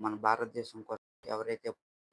మన భారతదేశం కోసం ఎవరైతే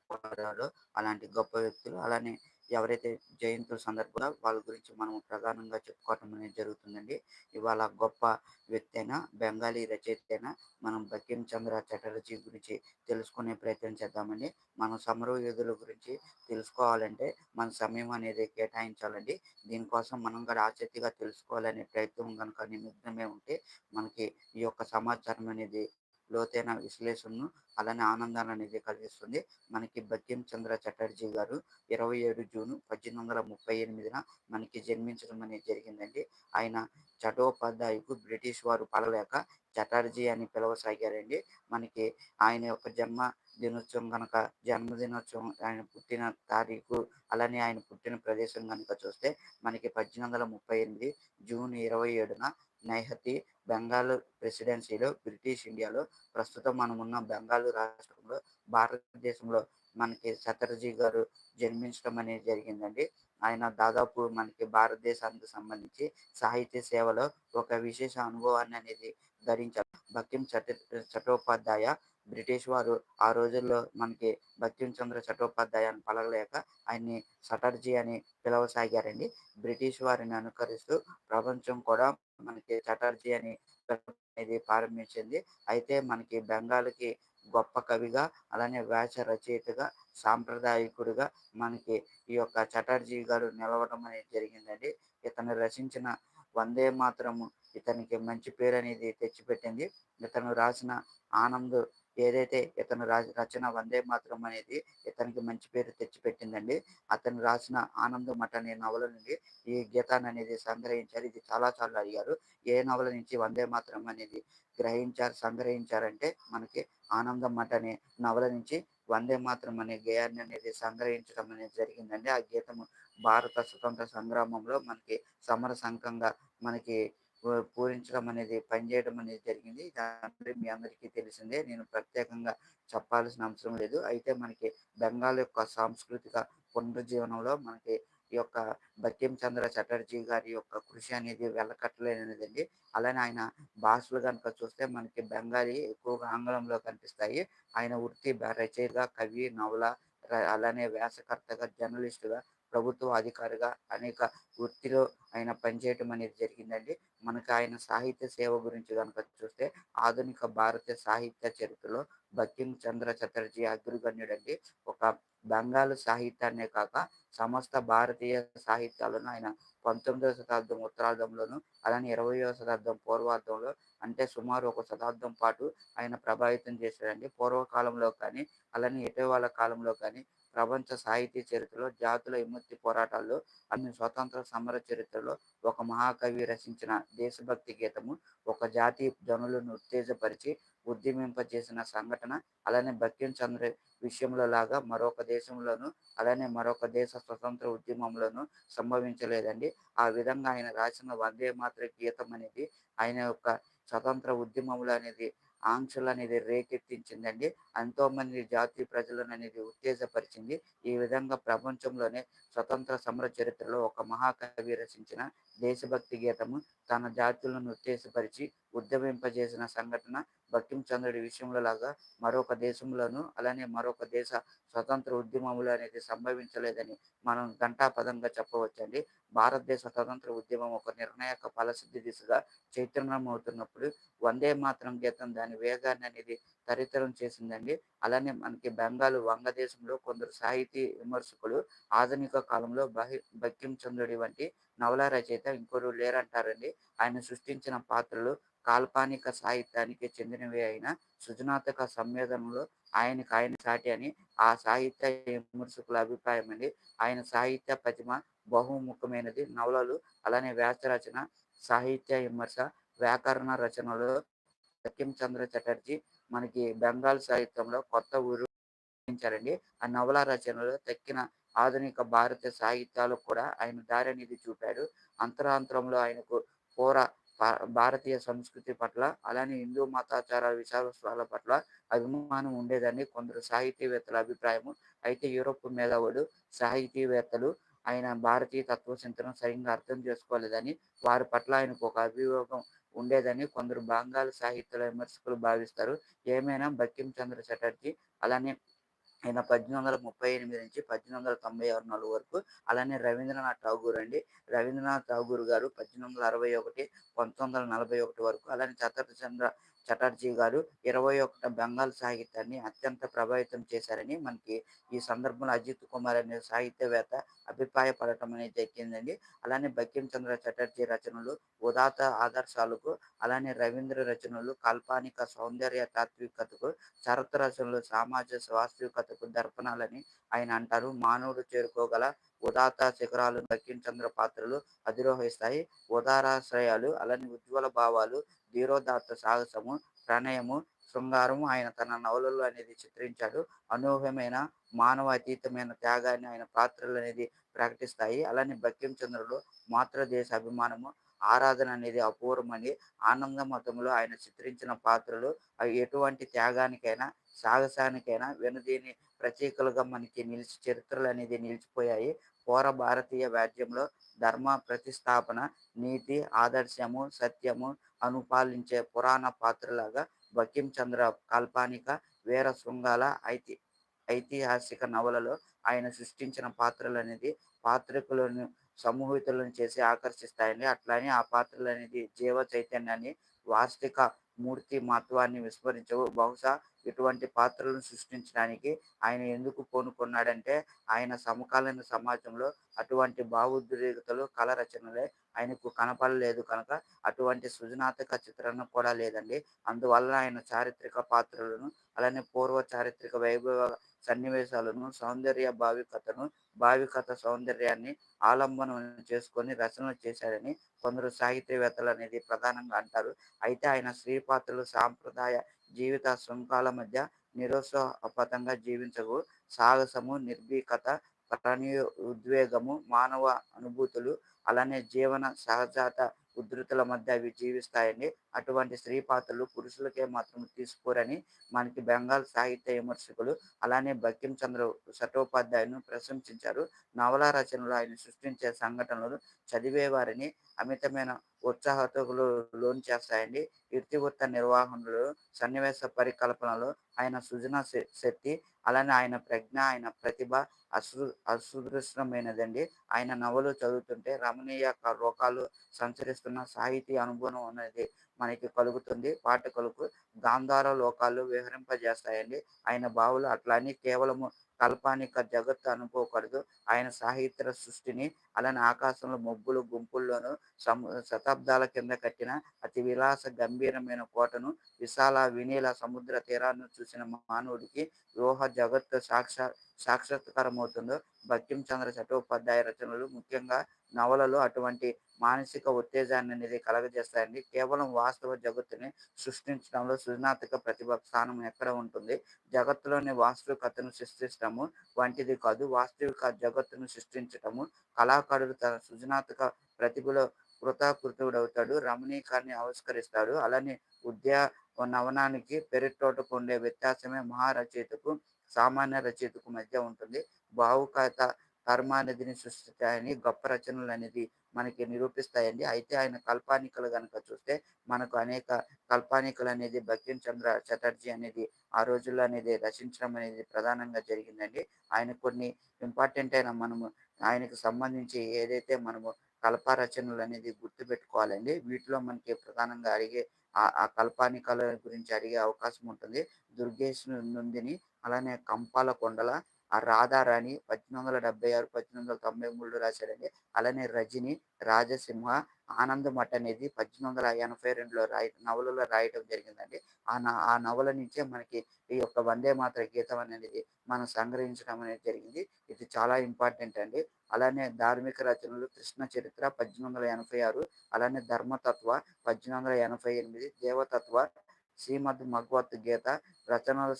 పోరాడారో అలాంటి గొప్ప వ్యక్తులు అలానే ఎవరైతే జయంతుల సందర్భంగా వాళ్ళ గురించి మనం ప్రధానంగా చెప్పుకోవటం అనేది జరుగుతుందండి. ఇవాళ గొప్ప వ్యక్తి అయినా బెంగాలీ రచయిత అయినా మనం బకిం చంద్ర చటర్జీ గురించి తెలుసుకునే ప్రయత్నం చేద్దామండి. మనం సమరయోధుల గురించి తెలుసుకోవాలంటే మన సమయం అనేది కేటాయించాలండి. దీనికోసం మనం కూడా ఆసక్తిగా తెలుసుకోవాలనే ప్రయత్నం కనుక నిమిత్తమే ఉంటే మనకి ఈ యొక్క సమాచారం అనేది లోతైన విశ్లేషణను అలానే ఆనందాన్ని అనేది కలిగిస్తుంది. మనకి బకిం చంద్ర చటర్జీ గారు ఇరవై ఏడు జూన్ పద్దెనిమిది వందల ముప్పై ఎనిమిదిన మనకి జన్మించడం అనేది జరిగిందండి. ఆయన చటోపాధ్యాయుకు బ్రిటిష్ వారు పడలేక చటర్జీ అని పిలవసాగారండి. మనకి ఆయన యొక్క జన్మ దినోత్సవం కనుక జన్మదినోత్సవం ఆయన పుట్టిన తారీఖు అలానే ఆయన పుట్టిన ప్రదేశం కనుక చూస్తే మనకి పద్దెనిమిది వందల ముప్పై ఎనిమిది జూన్ ఇరవై ఏడున నైహతి బెంగాల్ ప్రెసిడెన్సీలో బ్రిటిష్ ఇండియాలో ప్రస్తుతం మనం ఉన్న బెంగాల్ రాష్ట్రంలో భారతదేశంలో మనకి చటర్జీ గారు జన్మించడం అనేది జరిగిందండి. ఆయన దాదాపు మనకి భారతదేశానికి సంబంధించి సాహిత్య సేవలో ఒక విశేష అనుభవాన్ని అనేది ధరించారు. బకిం చట చటోపాధ్యాయ బ్రిటిష్ వారు ఆ రోజుల్లో మనకి భక్తిం చంద్ర చటోపాధ్యాయ అని ఆయన్ని చటర్జీ అని పిలవసాగారండి. బ్రిటిష్ వారిని అనుకరిస్తూ ప్రపంచం కూడా మనకి చటర్జీ అని అనేది ప్రారంభించింది. అయితే మనకి బెంగాల్కి గొప్ప కవిగా అలానే వ్యాస రచయితగా సాంప్రదాయకుడిగా మనకి ఈ యొక్క చటర్జీ గారు నిలవడం అనేది జరిగిందండి. ఇతను రచించిన వందే మాత్రము ఇతనికి మంచి పేరు అనేది తెచ్చిపెట్టింది. ఇతను రాసిన ఆనంద్ ఏదైతే ఇతను రా రచన వందే మాత్రం అనేది ఇతనికి మంచి పేరు తెచ్చిపెట్టిందండి. అతను రాసిన ఆనందం మఠ అనే నవల నుండి ఈ గీతాన్ని అనేది సంగ్రహించారు. ఇది చాలా చాలా అడిగారు. ఏ నవల నుంచి వందే మాత్రం అనేది గ్రహించారు సంగ్రహించారంటే మనకి ఆనందం మఠ అనే నవల నుంచి వందే మాత్రం అనే గేయాన్ని అనేది సంగ్రహించడం అనేది జరిగిందండి. ఆ గీతము భారత స్వతంత్ర సంగ్రామంలో మనకి సమర సంఘంగా మనకి పూరించడం అనేది పనిచేయడం అనేది జరిగింది. దాని మీ అందరికీ తెలిసిందే. నేను ప్రత్యేకంగా చెప్పాల్సిన అవసరం లేదు. అయితే మనకి బెంగాల్ యొక్క సాంస్కృతిక పునరుజ్జీవనంలో మనకి ఈ యొక్క బకిం చంద్ర చటర్జీ గారి యొక్క కృషి అనేది వెళ్ళకట్టలేనిదండి అలానే ఆయన భాషలు కనుక చూస్తే మనకి బెంగాలీ ఎక్కువగా ఆంగ్లంలో కనిపిస్తాయి. ఆయన వృత్తి రచయితగా కవి నవల అలానే వ్యాసకర్తగా జర్నలిస్టుగా ప్రభుత్వ అధికారిగా అనేక వృత్తిలో ఆయన పనిచేయటం అనేది జరిగిందండి. మనకు ఆయన సాహిత్య సేవ గురించి కనుక చూస్తే ఆధునిక భారతీయ సాహిత్య చరిత్రలో బకిం చంద్ర చటర్జీ అగ్రగణ్యుడండి. ఒక బెంగాల్ సాహిత్యాన్నే కాక సమస్త భారతీయ సాహిత్యాలను ఆయన పంతొమ్మిదవ శతాబ్దం ఉత్తరార్ధంలోను అలానే ఇరవయవ శతాబ్దం పూర్వార్ధంలో అంటే సుమారు ఒక శతాబ్దం పాటు ఆయన ప్రభావితం చేశాడండి. పూర్వకాలంలో కానీ అలానే ఇటీవల కాలంలో కానీ ప్రపంచ సాహితీ చరిత్రలో జాతుల విముక్తి పోరాటాల్లో అన్ని స్వతంత్ర సమర చరిత్రలో ఒక మహాకవి రచించిన దేశభక్తి గీతము ఒక జాతి జనులను ఉత్తేజపరిచి ఉద్యమింపజేసిన సంఘటన అలానే బక్యం చంద్ర విషయంలో లాగా మరొక దేశంలోను అలానే మరొక దేశ స్వతంత్ర ఉద్యమంలోను సంభవించలేదండి. ఆ విధంగా ఆయన రాసిన వందే మాత్ర గీతం అనేది ఆయన యొక్క స్వతంత్ర ఉద్యమంలో అనేది ఆంక్షలు అనేది రేకెత్తించిందండి. ఎంతో మంది జాతీయ ప్రజలను అనేది ఉత్తేజపరిచింది. ఈ విధంగా ప్రపంచంలోనే స్వతంత్ర సమర చరిత్రలో ఒక మహాకవి రచించిన దేశభక్తి గీతము తన జాతులను ఉత్తేజపరిచి ఉద్యమింపజేసిన సంఘటన బక్కిం చంద్రుడి విషయంలో లాగా మరొక దేశంలోను అలానే మరొక దేశ స్వతంత్ర ఉద్యమములు అనేది సంభవించలేదని మనం ఘంటాపదంగా చెప్పవచ్చండి. భారతదేశ స్వతంత్ర ఉద్యమం ఒక నిర్ణాయక ఫలసిద్ధి దిశగా చైతన్యం అవుతున్నప్పుడు వందే మాత్రం గీతం దాని వేగాన్ని అనేది తరితరం చేసిందండి. అలానే మనకి బెంగాల్ వంగదేశంలో కొందరు సాహితీ విమర్శకులు ఆధునిక కాలంలో బహి బక్కిం చంద్రుడి వంటి నవల రచయిత ఇంకొకరు లేరంటారండి. ఆయన సృష్టించిన పాత్రలు కాల్పనిక సాహిత్యానికి చెందినవి అయిన సృజనాత్మక సంవేదనలో ఆయనకు ఆయన సాటి అని ఆ సాహిత్య విమర్శకుల అభిప్రాయం అండి. ఆయన సాహిత్య ప్రతిమ బహుముఖమైనది. నవలలు అలానే వ్యాస రచన సాహిత్య విమర్శ వ్యాకరణ రచనలో సత్యం చంద్ర చటర్జీ మనకి బెంగాల్ సాహిత్యంలో కొత్త ఊరు అండి ఆ నవల రచనలో తక్కిన ఆధునిక భారత సాహిత్యాలు కూడా ఆయన దారి అనేది చూపాడు. అంతరాంతరంలో ఆయనకు పూర భారతీయ సంస్కృతి పట్ల అలానే హిందూ మతాచార విశ్వాసాల పట్ల అభిమానం ఉండేదని కొందరు సాహితీవేత్తల అభిప్రాయము. అయితే యూరోప్ మేధావులు సాహితీవేత్తలు ఆయన భారతీయ తత్వచింతనం సరిగ్గా అర్థం చేసుకోలేదని వారి పట్ల ఆయనకు ఒక అభియోగం ఉండేదని కొందరు బెంగాల్ సాహిత్య విమర్శకులు భావిస్తారు. ఏమైనా బక్కిం చంద్ర చటర్జీ అలానే ఆయన పద్దెనిమిది వందల ముప్పై ఎనిమిది నుంచి పద్దెనిమిది వందల తొంభై ఆరు నాలుగు వరకు అలానే రవీంద్రనాథ్ ఠాగూర్ అండి. రవీంద్రనాథ్ ఠాగూర్ గారు పద్దెనిమిది వందల అరవై ఒకటి పంతొమ్మిది వందల నలభై ఒకటి వరకు అలానే చంద్ర చటర్జీ గారు ఇరవై ఒకట బెంగాల్ సాహిత్యాన్ని అత్యంత ప్రభావితం చేశారని మనకి ఈ సందర్భంలో అజిత్ కుమార్ అనే సాహిత్యవేత్త అభిప్రాయపడటం అనేది జరిగిందండి అలానే బకిం చంద్ర చటర్జీ రచనలు ఉదాత ఆదర్శాలకు అలానే రవీంద్ర రచనలు కాల్పనిక సౌందర్య తాత్వికతకు చరత రచనలు సమాజ వాస్తవికతకు దర్పణాలని ఆయన అంటారు. మానవుడు చేరుకోగల ఉదాత శిఖరాలు బక్కించంద్ర చంద్ర పాత్రలు అధిరోహిస్తాయి. ఉదారాశ్రయాలు అలానే ఉజ్వల భావాలు ధీరోదాత్త సాహసము ప్రణయము శృంగారము ఆయన తన నవలలు అనేది చిత్రించాడు. అనూహ్యమైన మానవ అతీతమైన త్యాగాన్ని ఆయన పాత్రలు అనేది ప్రకటిస్తాయి. అలానే బక్కిం చంద్రుడు మాతృదేశ అభిమానము ఆరాధన అనేది అపూర్వమని ఆనంద మతంలో ఆయన చిత్రించిన పాత్రలు అవి ఎటువంటి త్యాగానికైనా సాహసానికైనా వెనుదీని ప్రతీకలుగా మనకి నిలిచి చరిత్రలు అనేది నిలిచిపోయాయి. పూర్వ భారతీయ వాద్యంలో ధర్మ ప్రతిష్టాపన నీతి ఆదర్శము సత్యము అనుపాలించే పురాణ పాత్రలాగా బకిం చంద్ర కాల్పానిక వీర శృంగాల ఐతి ఐతిహాసిక నవలలో ఆయన సృష్టించిన పాత్రలు అనేది పాత్రికులను సమూహితులను చేసి ఆకర్షిస్తాయండి అట్లానే ఆ పాత్రలు అనేది జీవ చైతన్యాన్ని వాస్తవిక మూర్తి మహత్వాన్ని విస్మరించవు. బహుశా ఇటువంటి పాత్రలను సృష్టించడానికి ఆయన ఎందుకు పూనుకున్నాడంటే ఆయన సమకాలీన సమాజంలో అటువంటి భావోద్రేకతలు కళ రచనలే ఆయనకు కనపడలేదు కనుక అటువంటి సృజనాత్మక చిత్రణ కూడా లేదండి. అందువల్ల ఆయన చారిత్రక పాత్రలను అలానే పూర్వ చారిత్రక వైభవ సన్నివేశాలను సౌందర్య భావికతను భావికత సౌందర్యాన్ని ఆలంబనం చేసుకొని రచనలు చేశారని కొందరు సాహిత్యవేత్తలు అనేది ప్రధానంగా అంటారు. అయితే ఆయన స్త్రీ పాత్రలు సాంప్రదాయ జీవిత శృంఖాల మధ్య నిరుత్సాహపతంగా జీవించవు. సాహసము నిర్భీకత ప్రణయ ఉద్వేగము మానవ అనుభూతులు అలానే జీవన సహజాత ఉధృతుల మధ్య అవి జీవిస్తాయండి అటువంటి స్త్రీ పాత్రలు పురుషులకే మాత్రం తీసుకోరని మనకి బెంగాల్ సాహిత్య విమర్శకులు అలానే బక్కిం చంద్ర చట్టోపాధ్యాయును ప్రశంసించారు. నవల రచనలు ఆయన సృష్టించే సంఘటనలు చదివేవారిని అమితమైన ఉత్సాహతకులు లోన్ చేస్తాయండి. ఇతివృత్త నిర్వహణలో సన్నివేశ పరికల్పనలు ఆయన సృజన శక్తి అలానే ఆయన ప్రజ్ఞ ఆయన ప్రతిభ అసృ అసృదృష్టమైనదండి. ఆయన నవలు చదువుతుంటే రమణీయ లోకాలు సంచరిస్తున్న సాహితీ అనుభవం అనేది మనకి కలుగుతుంది. పాఠకులకు గాంధార లోకాలు విహరింపజేస్తాయండి. ఆయన బావులు అట్లానే కేవలము కల్పానిక జగత్తు అనుకోకూడదు. ఆయన సాహిత్య సృష్టిని అలానే ఆకాశంలో మబ్బులు గుంపుల్లోనూ సము శతాబ్దాల కింద కట్టిన అతి విలాస గంభీరమైన కోటను విశాల వినీల సముద్ర తీరాన్ని చూసిన మానవుడికి వ్యూహ జగత్తు సాక్షా సాక్షాత్కారమవుతుందో భక్తిం చంద్ర చటోపాధ్యాయ రచనలు ముఖ్యంగా నవలలు అటువంటి మానసిక ఉత్తేజాన్ని అనేది కలగజేస్తాయండి. కేవలం వాస్తవ జగత్తుని సృష్టించడంలో సృజనాత్మక ప్రతిభ స్థానం ఎక్కడ ఉంటుంది? జగత్తులోని వాస్తవికతను సృష్టించడము వంటిది కాదు. వాస్తవిక జగత్తును సృష్టించటము. కళాకారుడు తన సృజనాత్మక ప్రతిభలో కృతాకృతుడవుతాడు. రమణీకాన్ని ఆవిష్కరిస్తాడు. అలానే ఉద్యానవనానికి పెరిటోటకు ఉండే వ్యత్యాసమే మహారచయితకు సామాన్య రచయితకు మధ్య ఉంటుంది. భావుకత కర్మానిధిని సృష్టిస్తాయని గొప్ప రచనలు అనేది మనకి నిరూపిస్తాయండి. అయితే ఆయన కల్పానికలు కనుక చూస్తే మనకు అనేక కల్పానికలు అనేది బకిం చంద్ర చటర్జీ అనేది ఆ రోజుల్లో అనేది రచించడం అనేది ప్రధానంగా జరిగిందండి. ఆయన కొన్ని ఇంపార్టెంట్ అయిన మనము ఆయనకు సంబంధించి ఏదైతే మనము కల్ప రచనలు అనేది గుర్తుపెట్టుకోవాలండి వీటిలో మనకి ప్రధానంగా అడిగే ఆ కల్పానికల గురించి అడిగే అవకాశం ఉంటుంది. దుర్గేశ్వరు నుండిని అలానే కంపాల కొండల ఆ రాధారాణి పద్దెనిమిది వందల డెబ్బై ఆరు పద్దెనిమిది వందల తొంభై మూడులో రాశాడండి. అలానే రజని రాజసింహ ఆనందమఠ అనేది పద్దెనిమిది వందల ఎనభై రెండులో రాయ నవలలో రాయటం జరిగిందండి. ఆ ఆ నవల నుంచే మనకి ఈ యొక్క వందే మాత్ర గీతం అనేది మనం సంగ్రహించడం అనేది జరిగింది. ఇది చాలా ఇంపార్టెంట్ అండి. అలానే ధార్మిక రచనలు కృష్ణ చరిత్ర పద్దెనిమిది వందల ఎనభై ఆరు అలానే ధర్మతత్వ పద్దెనిమిది వందల ఎనభై ఎనిమిది దేవతత్వ శ్రీమద్ భగవత్ గీత రచనలు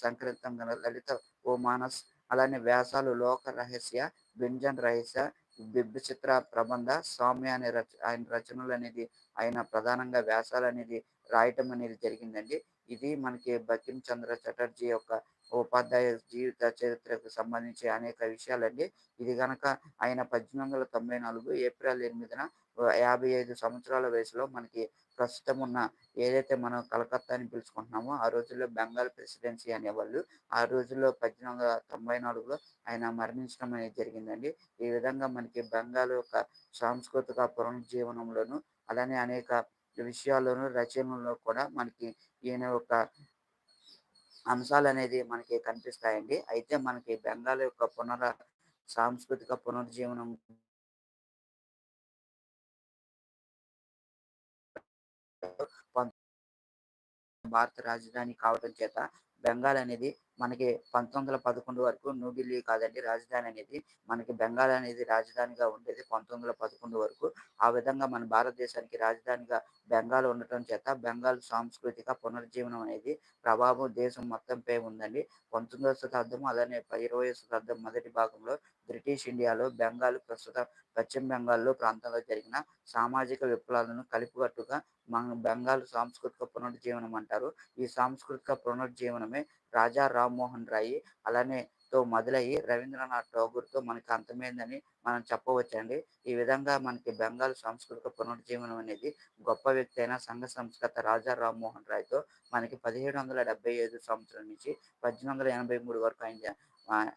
గల లలిత ఓ మానస్ అలానే వ్యాసాలు లోక రహస్య వ్యంజన్ రహస్య చిత్ర ప్రబంధ స్వామి అనే రచ ఆయన రచనలు అనేది ఆయన ప్రధానంగా వ్యాసాలు అనేది రాయటం అనేది జరిగిందండి. ఇది మనకి బకిం చంద్ర చటర్జీ యొక్క ఉపాధ్యాయ జీవిత చరిత్రకు సంబంధించి అనేక విషయాలండి. ఇది గనక ఆయన పద్దెనిమిది వందల తొంభై నాలుగు ఏప్రిల్ ఎనిమిదిన యాభై ఐదు సంవత్సరాల వయసులో మనకి ప్రస్తుతం ఉన్న ఏదైతే మనం కలకత్తా అని పిలుచుకుంటున్నామో ఆ రోజుల్లో బెంగాల్ ప్రెసిడెన్సీ అనేవాళ్ళు ఆ రోజుల్లో పద్దెనిమిది వందల తొంభై నాలుగులో ఆయన మరణించడం అనేది జరిగిందండి. ఈ విధంగా మనకి బెంగాల్ యొక్క సాంస్కృతిక పునరుజ్జీవనంలోను అలానే అనేక విషయాల్లోనూ రచనల్లో కూడా మనకి ఈయన యొక్క అంశాలు అనేది మనకి కనిపిస్తాయండి. అయితే మనకి బెంగాల్ యొక్క పునర సాంస్కృతిక పునరుజీవనం భారత రాజధాని కావడం చేత బెంగాల్ అనేది మనకి పంతొమ్మిది వందల పదకొండు వరకు న్యూఢిల్లీ కాదండి రాజధాని అనేది. మనకి బెంగాల్ అనేది రాజధానిగా ఉండేది పంతొమ్మిది వందల పదకొండు వరకు. ఆ విధంగా మన భారతదేశానికి రాజధానిగా బెంగాల్ ఉండటం చేత బెంగాల్ సాంస్కృతిక పునర్జీవనం అనేది ప్రభావం దేశం మొత్తంపై ఉందండి. పంతొమ్మిదవ శతాబ్దం అలానే ఇరవై శతాబ్దం మొదటి భాగంలో బ్రిటిష్ ఇండియాలో బెంగాల్ ప్రస్తుతం పశ్చిమ బెంగాల్లో ప్రాంతంలో జరిగిన సామాజిక విప్లవాలను కలిపికట్టుగా మన బెంగాల్ సాంస్కృతిక పునర్జీవనం అంటారు. ఈ సాంస్కృతిక పునరుజ్జీవనమే రాజా రామ్మోహన్ రాయ్ అలానే తో మొదలయ్యి రవీంద్రనాథ్ ఠాగూర్తో మనకి అంతమైందని మనం చెప్పవచ్చండి. ఈ విధంగా మనకి బెంగాల్ సాంస్కృతిక పునరుజ్జీవనం అనేది గొప్ప వ్యక్తి అయిన సంఘ సంస్కృత రాజా రామ్మోహన్ రాయ్తో మనకి పదిహేడు వందల డెబ్బై ఐదు సంవత్సరం నుంచి పద్దెనిమిది వందల ఎనభై మూడు వరకు ఆయన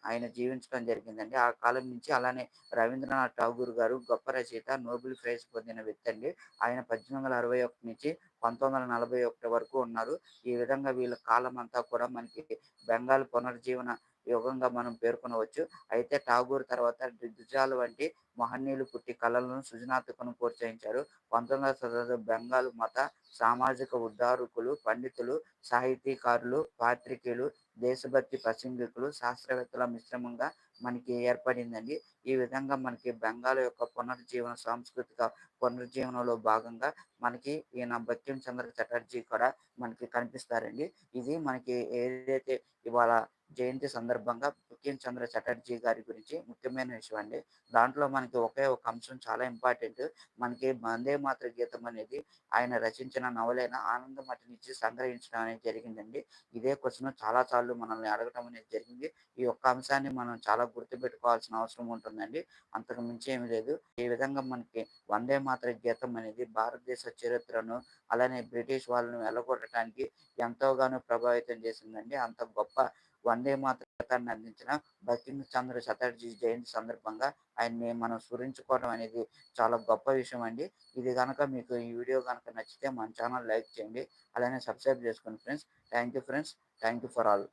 ఆయన జీవించడం జరిగిందండి. ఆ కాలం నుంచి అలానే రవీంద్రనాథ్ ఠాగూర్ గారు గొప్ప రచయిత నోబెల్ ప్రైజ్ పొందిన వ్యక్తి అండి. ఆయన పద్దెనిమిది వందల అరవై ఒకటి నుంచి పంతొమ్మిది వందల నలభై ఒకటి వరకు ఉన్నారు. ఈ విధంగా వీళ్ళ కాలం అంతా కూడా మనకి బెంగాల్ పునర్జీవన యుగంగా మనం పేర్కొనవచ్చు. అయితే ఠాగూర్ తర్వాత దిద్దుజాలు వంటి మహనీయులు పుట్టి కళలను సృజనాత్మకను ప్రోత్సహించారు. పంతొమ్మిదవ శతాబ్దం బెంగాల్ మత సామాజిక ఉద్ధారకులు పండితులు సాహితీకారులు పాత్రికేయులు దేశభక్తి ప్రసంగికులు శాస్త్రవేత్తల మిశ్రమంగా మనకి ఏర్పడిందండి. ఈ విధంగా మనకి బెంగాల్ యొక్క పునర్జీవన సాంస్కృతిక పునర్జీవనంలో భాగంగా మనకి ఈయన బక్యం చంద్ర చటర్జీ కూడా మనకి కనిపిస్తారండి. ఇది మనకి ఏదైతే ఇవాళ జయంతి సందర్భంగా బిపిన్ చంద్ర చటర్జీ గారి గురించి ముఖ్యమైన విషయం అండి. దాంట్లో మనకి ఒకే ఒక అంశం చాలా ఇంపార్టెంట్ మనకి వందే మాతృ గీతం అనేది ఆయన రచించిన నవలైన ఆనందం నుంచి సంగ్రహించడం అనేది జరిగిందండి. ఇదే క్వశ్చన్ చాలా సార్లు మనల్ని అడగటం అనేది జరిగింది. ఈ ఒక్క అంశాన్ని మనం చాలా గుర్తుపెట్టుకోవాల్సిన అవసరం ఉంటుందండి. అంతకు మించి ఏమి లేదు. ఈ విధంగా మనకి వందే మాతృ గీతం అనేది భారతదేశ చరిత్రను అలానే బ్రిటిష్ వాళ్ళను వెళ్ళగొట్టడానికి ఎంతోగానో ప్రభావితం చేసిందండి. అంత గొప్ప వందే మాతరాన్ని అందించిన భక్తిని చంద్ర చటర్జీ జయంతి సందర్భంగా ఆయన్ని మనం స్మరించుకోవడం అనేది చాలా గొప్ప విషయం అండి. ఇది కనుక మీకు ఈ వీడియో కనుక నచ్చితే మన ఛానల్ లైక్ చేయండి. అలానే సబ్స్క్రైబ్ చేసుకోండి friends. Thank you friends. Thank you for all.